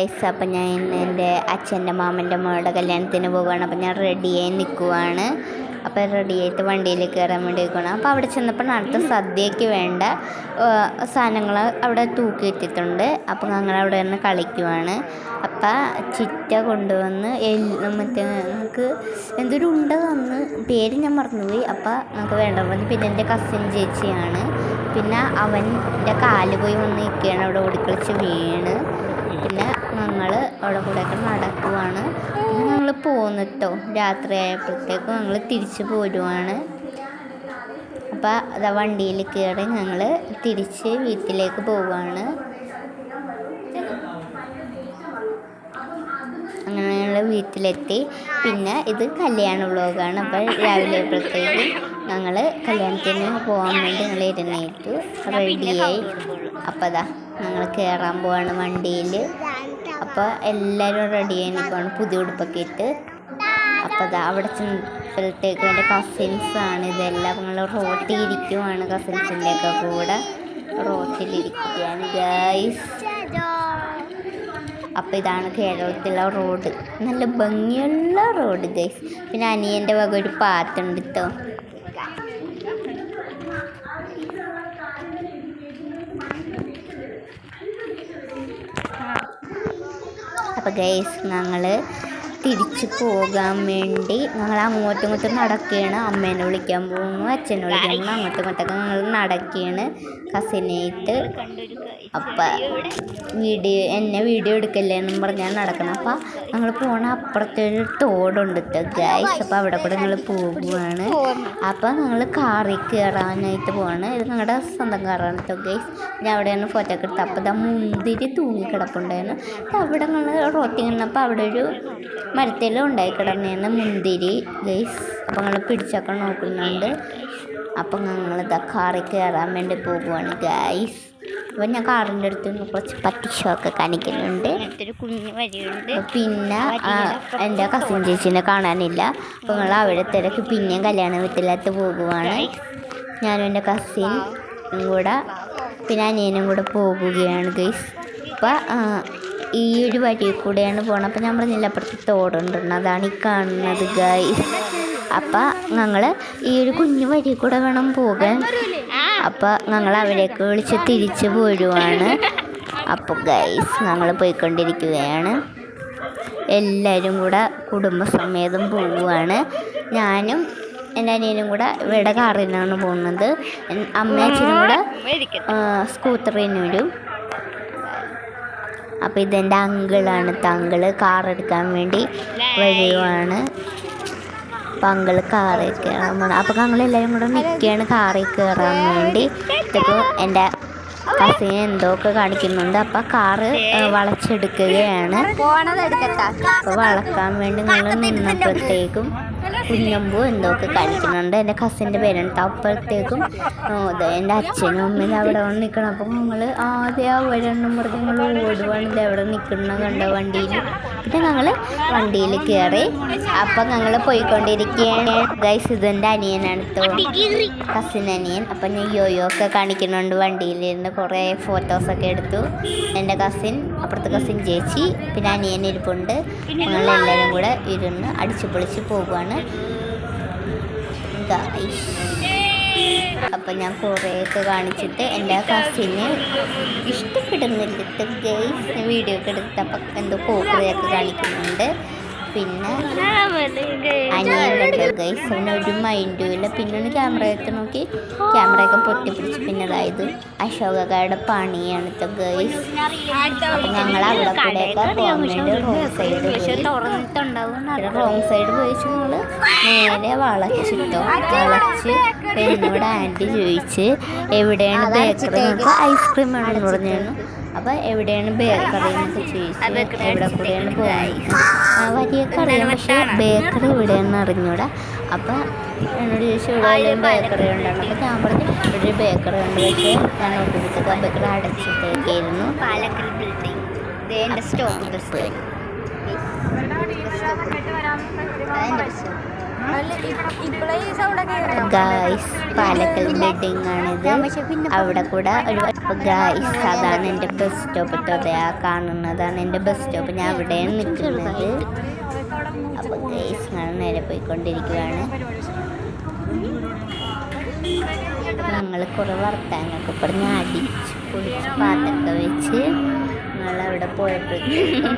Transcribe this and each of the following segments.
Guys അപ്പം ഞാൻ എന്റെ അച്ഛന്റെ മാമന്റെ മോളുടെ കല്യാണത്തിന് പോവുകയാണ് അപ്പം ഞാൻ റെഡിയായി നിൽക്കുവാണ് അപ്പം റെഡി ആയിട്ട് വണ്ടിയിൽ കയറാൻ വേണ്ടി നിൽക്കുകയാണ് അപ്പോൾ അവിടെ ചെന്നപ്പോൾ അടുത്ത സദ്യയ്ക്ക് വേണ്ട സാധനങ്ങൾ അവിടെ തൂക്കി എത്തിയിട്ടുണ്ട് അപ്പം ഞങ്ങൾ അവിടെ നിന്ന് കളിക്കുവാണ്. അപ്പം ചിറ്റ കൊണ്ടുവന്ന് എല്ലാം മറ്റേ നമുക്ക് എന്തൊരു ഉണ്ട തന്ന് പേര് ഞാൻ മറന്നുപോയി. അപ്പം നമുക്ക് വേണ്ട പറഞ്ഞു പിന്നെ എന്റെ കസിൻ ചേച്ചിയാണ്. പിന്നെ അവന്റെ കാൽ പോയി വന്ന് നിൽക്കുകയാണ്. അവിടെ ഓടിക്കളിച്ച് വീണ്. പിന്നെ ഞങ്ങൾ അവിടെ കൂടെയൊക്കെ നടക്കുവാണ്. പിന്നെ ഞങ്ങൾ പോന്നിട്ടോ. കേട്ടോ രാത്രി ആയപ്പോഴത്തേക്കും ഞങ്ങൾ തിരിച്ചു പോരുവാണ്. അപ്പോൾ അതാ വണ്ടിയിൽ കയറി ഞങ്ങൾ തിരിച്ച് വീട്ടിലേക്ക് പോവുകയാണ് അങ്ങനെ ഞങ്ങൾ വീട്ടിലെത്തി. പിന്നെ ഇത് കല്യാണ വ്ളോഗാണ്. അപ്പോൾ രാവിലെ ആയപ്പോഴത്തേക്കും ഞങ്ങൾ കല്യാണത്തിന് പോകാൻ വേണ്ടി ഞങ്ങൾ ഇരുന്നേറ്റു റെഡിയായി. അപ്പോൾ അതാ ഞങ്ങൾ കയറാൻ പോവാണ് വണ്ടിയിൽ അപ്പോൾ എല്ലാവരും റെഡിയായി നിൽക്കുവാണ് പുതിയ ഉടുപ്പൊക്കെ ഇട്ട്. അപ്പോൾ അവിടെ ചെന്നപ്പോഴത്തേക്കും എന്റെ കസിൻസാണ് ഇതെല്ലാം ഞങ്ങൾ റോട്ടിലിരിക്കുവാണ് കസിൻസിന്റെ ഒക്കെ കൂടെ. റോട്ടിലിരിക്കുകയാണ് ഗൈസ് അപ്പോൾ ഇതാണ് കേരളത്തിലെ റോഡ്. നല്ല ഭംഗിയുള്ള റോഡ് ഗൈസ് പിന്നെ അനിയന്റെ വക ഒരു പാത്തുണ്ട് കേട്ടോ അപ്പോൾ ഗൈസ് ഞങ്ങൾ തിരിച്ചു പോകാൻ വേണ്ടി ഞങ്ങൾ അങ്ങോട്ടും ഇങ്ങോട്ടും നടക്കുകയാണ്. അമ്മേനെ വിളിക്കാൻ പോകുന്നു അച്ഛനെ വിളിക്കാൻ പോകുന്നു അങ്ങോട്ടും ഇങ്ങോട്ടൊക്കെ ഞങ്ങൾ നടക്കുകയാണ്. കസിനായിട്ട് അപ്പം വീഡിയോ എന്നെ വീഡിയോ എടുക്കല്ലേ എന്നും പറഞ്ഞാൽ നടക്കണം. അപ്പം ഞങ്ങൾ പോണ അപ്പുറത്തൊരു തോടുണ്ട് ഗൈസ് അപ്പം അവിടെ കൂടെ ഞങ്ങൾ പോകുവാണ്. അപ്പം ഞങ്ങൾ കാറിൽ കയറാനായിട്ട് പോവാണ്. ഇത് ഞങ്ങളുടെ സ്വന്തം കാറാണ് കേട്ടോ ഗൈസ് ഞാൻ അവിടെയാണ് ഫോട്ടോ ഒക്കെ എടുത്തത്. അപ്പം മുന്തിരി തൂങ്ങി കിടപ്പുണ്ടായിരുന്നു അപ്പം അവിടെ ഞങ്ങൾ റോട്ടിൽ നിന്നപ്പോൾ അവിടെ ഒരു മരത്തിലും ഉണ്ടായി കിടന്നിരുന്ന മുന്തിരി ഗൈസ് അപ്പം ഞങ്ങൾ പിടിച്ചൊക്കെ നോക്കുന്നുണ്ട്. അപ്പം ഞങ്ങൾ ഇതാ കാറിൽ കയറാൻ വേണ്ടി പോകുവാണ് ഗൈസ് അപ്പം ഞാൻ കാറിന്റെ അടുത്ത് നിന്ന് കുറച്ച് പട്ടിഷമൊക്കെ കാണിക്കുന്നുണ്ട്. കുഞ്ഞു വഴിയുണ്ട്. പിന്നെ എന്റെ കസിൻ ചേച്ചീനെ കാണാനില്ല. അപ്പോൾ ഞങ്ങൾ അവിടെ തിരക്ക് പിന്നെയും കല്യാണ വീട്ടിലത്ത് പോകുവാണ് ഞാനും എന്റെ കസിൻ കൂടെ പിന്നെ അനിയനും കൂടെ പോകുകയാണ് ഗൈസ് അപ്പം ഈ ഒരു വഴി കൂടെയാണ് പോകണം അപ്പം ഞാൻ പറഞ്ഞില്ല അപ്പുറത്ത് തോടുണ്ടെന്ന്. അതാണ് ഈ കാണുന്നത് ഗൈസ് അപ്പം ഞങ്ങൾ ഈ ഒരു കുഞ്ഞു വഴി കൂടെ വേണം പോകാൻ. അപ്പോൾ ഞങ്ങൾ അവിടേക്ക് വിളിച്ച് തിരിച്ചു പോരുവാണ്. അപ്പോൾ ഗൈസ് ഞങ്ങൾ പോയിക്കൊണ്ടിരിക്കുകയാണ്. എല്ലാവരും കൂടെ കുടുംബസമേതം പോവുകയാണ് ഞാനും എന്റെ അനിയനും കൂടെ ഇവിടെ കാറിനാണ് പോകുന്നത്. അമ്മയച്ചനും കൂടെ സ്കൂട്ടറിന് വരും. അപ്പോൾ ഇതെന്റെ അങ്കിളാണ്. തങ്കിൾ കാർ എടുക്കാൻ വേണ്ടി വരുവാണ്. അപ്പോൾ അങ്കിൾ കാറിൽ കയറാൻ പോകണം അപ്പോൾ ഞങ്ങളെല്ലാവരും കൂടെ നിൽക്കുകയാണ് കാറിൽ കയറാൻ വേണ്ടി. ഇപ്പോൾ എന്റെ കസിൻ എന്തൊക്കെ കാണിക്കുന്നുണ്ട്. അപ്പോൾ കാറ് വളച്ചെടുക്കുകയാണ്. അപ്പോൾ വളക്കാൻ വേണ്ടി ഞങ്ങൾ നിന്നപ്പോഴത്തേക്കും കുഞ്ഞമ്പു എന്തൊക്കെ കാണിക്കുന്നുണ്ട് എന്റെ കസിന്റെ പേരുണ്ട്. അപ്പോഴത്തേക്കും എന്റെ അച്ഛനും അമ്മയും അവിടെ വന്ന് നിൽക്കണം. അപ്പം ഞങ്ങൾ ആദ്യം ആ ഒരെണ്ണം മൃഗങ്ങൾ ഓടുവാണ് ഇത് എവിടെ നിൽക്കുന്ന കണ്ട വണ്ടിയിൽ പിന്നെ ഞങ്ങൾ വണ്ടിയിൽ കയറി അപ്പം ഞങ്ങൾ പോയിക്കൊണ്ടിരിക്കുകയാണ്. ഗൈസ് ഇതെന്റെ അനിയനാണ് കസിൻ അനിയൻ. അപ്പം ഞാൻ യോയോ ഒക്കെ കാണിക്കുന്നുണ്ട് വണ്ടിയിലിരുന്ന്. കുറേ ഫോട്ടോസൊക്കെ എടുത്തു. എന്റെ കസിൻ അപ്പുറത്തെ കസിൻ ചേച്ചി പിന്നെ അനിയൻ ഇരിപ്പുണ്ട് ഞങ്ങളെല്ലാവരും കൂടെ ഇരുന്ന് അടിച്ചു പൊളിച്ച് പോവുകയാണ്. അപ്പം ഞാൻ കുറേയൊക്കെ കാണിച്ചിട്ട് എന്റെ കസിന് ഇഷ്ടപ്പെടുന്നില്ല ഗൈസ് വീഡിയോ ഒക്കെ എടുത്തപ്പോൾ എന്തോ കോക്കറിയൊക്കെ കാണിക്കുന്നുണ്ട്. പിന്നെ അനിയൻ കണ്ടു ഗൈസ് അവന് ഒരു മൈൻഡും ഇല്ല. പിന്നെ ഒന്ന് ക്യാമറ എടുത്ത് നോക്കി. ക്യാമറയൊക്കെ പൊട്ടിപ്പിടിച്ച് പിന്നെ അതായത് അശോകക്കാരുടെ പണിയാണ് ഇപ്പോൾ ഗൈസ് അപ്പം ഞങ്ങൾ അവിടെ കൂടെയൊക്കെ പോകാൻ വേണ്ടി റോഡ് സൈഡ് പോയി. റോങ് സൈഡ് പോയി ഞങ്ങൾ നേരെ വളച്ചിട്ടോ. വളച്ച് എന്നോട് ആന്റി ചോദിച്ച് എവിടെയാണ് ബേക്കറി നമുക്ക് ഐസ്ക്രീം വേണമെന്ന് പറഞ്ഞിരുന്നു. അപ്പോൾ എവിടെയാണ് ബേക്കറി എന്നൊക്കെ ചോദിച്ചു എവിടെ കൂടെയാണ് പോകുന്നത് ആ വരിയൊക്കെ അറിയാം പക്ഷേ ബേക്കറി നിന്ന് അറിഞ്ഞൂടാ. അപ്പോൾ എന്നോട് ചോദിച്ചു ഇവിടെ വല്ലതും ബേക്കറി ഉണ്ടെന്ന് അപ്പോൾ ഞാൻ പറഞ്ഞു ഇവിടെ ഒരു ബേക്കറി ഉണ്ട് പക്ഷേ ഞാൻ നോക്കിയപ്പോഴത്തേക്ക് ആ ബേക്കറി അടച്ചിട്ടേക്കായിരുന്നു. പാലക്കൽ ബിൽഡിംഗ് എന്റെ സ്റ്റോപ്പ് പോയി. അതെന്റെ സ്റ്റോപ്പ് ഗായ്സ് പാലക്കൽ ബിൽഡിംഗ് ആണിത്. അവിടെ കൂടെ ഒരു ഗായ്സ് അതാണ് എന്റെ ബസ് സ്റ്റോപ്പ് അതെ ആ കാണുന്നതാണ് എന്റെ ബസ് സ്റ്റോപ്പ് ഞാൻ അവിടെയാണ് നിൽക്കുന്നത്. അപ്പോൾ ഗൈസ് ഞാൻ നേരെ പോയിക്കൊണ്ടിരിക്കുകയാണ് ഞങ്ങൾ കുറേ വർത്താനൊക്കെ പറഞ്ഞ് അടിച്ച് പൊളിച്ച് പാട്ടൊക്കെ വെച്ച് ഞങ്ങൾ അവിടെ പോയപ്പോഴത്തേക്കും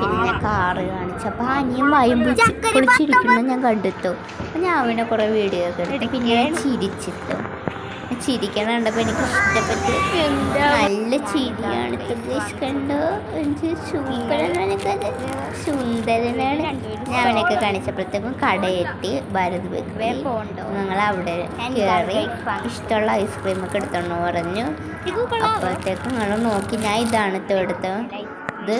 പിന്നെ കാറ് കാണിച്ചപ്പോൾ അനിയും വായും പിടിച്ച് ഞാൻ കണ്ടെത്തു അപ്പം ഞാൻ അവനെ കുറേ വീഡിയോ ഒക്കെ എടുത്തു പിന്നെ ഞാൻ ചിരിച്ചിട്ടു. ചിരിക്കണ കണ്ടപ്പോൾ എനിക്ക് ഇഷ്ടപ്പെട്ടു. നല്ല ചിരിയാണ് ഗൈസ് കണ്ടോ? സൂപ്പറാണ് സുന്ദരനാണ് ഞാൻ അവനൊക്കെ കാണിച്ചപ്പോഴത്തേക്കും കടയെത്തി ഭാരത് ബേക്കറി ഞങ്ങൾ അവിടെ കയറി ഇഷ്ടമുള്ള ഐസ്ക്രീം ഒക്കെ എടുത്തോണ്ട് പറഞ്ഞു. അപ്പോഴത്തേക്കും ഞങ്ങൾ നോക്കി. ഞാൻ ഇതാണ് എടുത്തത്. ഇത്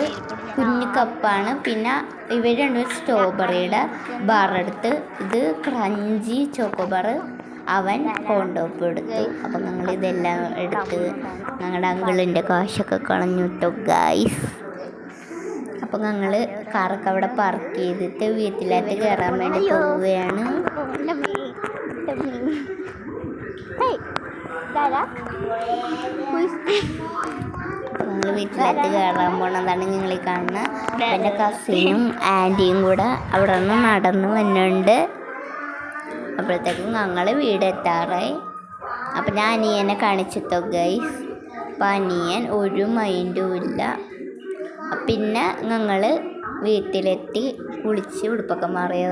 കുഞ്ഞു കപ്പാണ്. പിന്നെ ഇവർ രണ്ടും സ്ട്രോബെറിയുടെ ബാർ എടുത്ത് ഇത് ക്രഞ്ചി ചോക്കോ ബാർ അവൻ കോണ്ടോപ്പ് എടുത്തു അപ്പം ഞങ്ങൾ ഇതെല്ലാം എടുത്ത് ഞങ്ങളുടെ അങ്കിളിന്റെ കാശൊക്കെ കളഞ്ഞു കേട്ടോ ഗൈസ് അപ്പം ഞങ്ങൾ കാറൊക്കെ അവിടെ പാർക്ക് ചെയ്തിട്ട് വീട്ടിലേക്ക് കയറാൻ വേണ്ടി പോവുകയാണ്. ഞങ്ങൾ വീട്ടിലേക്ക് കയറാൻ പോണതാണ് ഞങ്ങൾ ഈ കാണുന്ന എന്റെ കസിനും ആന്റിയും കൂടെ അവിടെ നിന്ന് നടന്നു വന്നുണ്ട് അപ്പോഴത്തേക്കും ഞങ്ങൾ വീടെത്താറായി. അപ്പം ഞാൻ അനിയനെ കാണിച്ചിട്ടോ ഗൈസ് അപ്പം അനിയൻ ഒരു മൈൻഡും ഇല്ല. പിന്നെ ഞങ്ങൾ വീട്ടിലെത്തി കുളിച്ച് ഉടുപ്പൊക്കെ മാറിയത്.